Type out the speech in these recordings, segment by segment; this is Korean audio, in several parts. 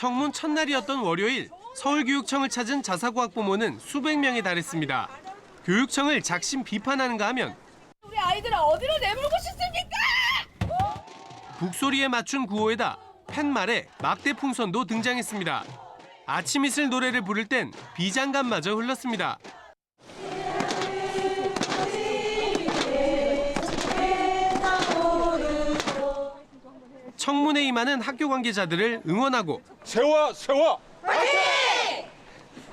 청문 첫날이었던 월요일 서울교육청을 찾은 자사고 학 부모는 수백 명에 달했습니다. 교육청을 작심 비판하는가 하면 우리 아이들을 어디로 내몰고 싶습니까? 북소리에 맞춘 구호에다 팻말에 막대 풍선도 등장했습니다. 아침 이슬 노래를 부를 땐 비장감마저 흘렀습니다. 청문회 임하는 학교 관계자들을 응원하고 세워 세워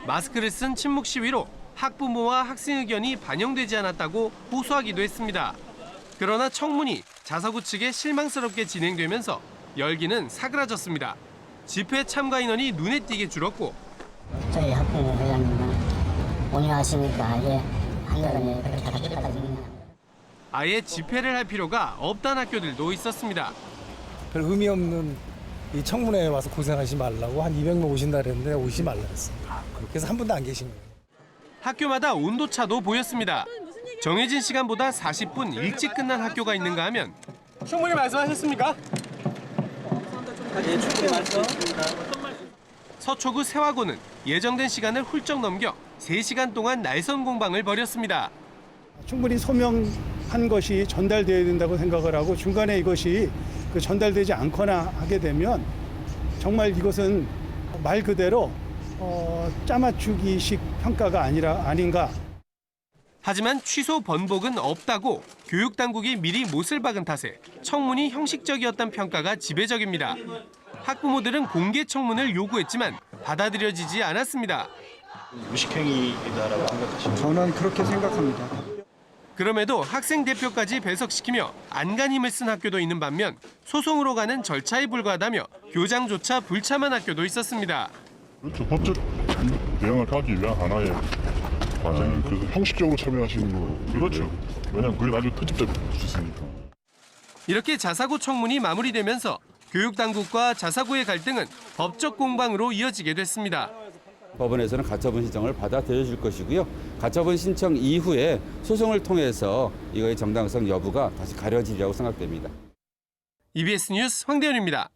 마스크를 쓴 침묵 시위로 학부모와 학생 의견이 반영되지 않았다고 호소하기도 했습니다. 그러나 청문이 자사고 측에 실망스럽게 진행되면서 열기는 사그라졌습니다. 집회 참가 인원이 눈에 띄게 줄었고 저희 학부모 회장님은 온유하시니까 이제 한여름에 그렇게 생각합니다. 아예 집회를 할 필요가 없다는 학교들도 있었습니다. 별 의미 없는 이 청문회에 와서 고생하지 말라고 한 200명 오신다 그랬는데 오시지 말라 했습니다. 그래서 한 분도 안 계신 거예요. 학교마다 온도차도 보였습니다. 정해진 시간보다 40분 일찍 끝난 학교가 있는가 하면 충분히 말씀하셨습니까? 서초구 세화고는 예정된 시간을 훌쩍 넘겨 3시간 동안 날선 공방을 벌였습니다. 충분히 소명한 것이 전달되어야 된다고 생각을 하고 중간에 이것이 그 전달되지 않거나 하게 되면 정말 이것은 말 그대로 어, 짜맞추기식 평가가 아니라 아닌가 하지만 취소 번복은 없다고 교육 당국이 미리 못을 박은 탓에 청문이 형식적이었단 평가가 지배적입니다. 학부모들은 공개 청문을 요구했지만 받아들여지지 않았습니다. 무식행위이다라고 생각하시나요? 저는 그렇게 생각합니다. 그럼에도 학생 대표까지 배석시키며 안간 힘을 쓴 학교도 있는 반면 소송으로 가는 절차에 불과하다며 교장조차 불참한 학교도 있었습니다. 그렇죠. 법적 대응을 하기 위한 하나의 과정이 그래서 형식적으로 참여하시는 거 그렇죠. 왜냐면 그게 나중에 트집될 수 있으니까. 이렇게 자사고 청문이 마무리되면서 교육당국과 자사고의 갈등은 법적 공방으로 이어지게 됐습니다. 법원에서는 가처분 신청을 받아들여 줄 것이고요. 가처분 신청 이후에 소송을 통해서 이거의 정당성 여부가 다시 가려지리라고 생각됩니다. EBS 뉴스 황대현입니다.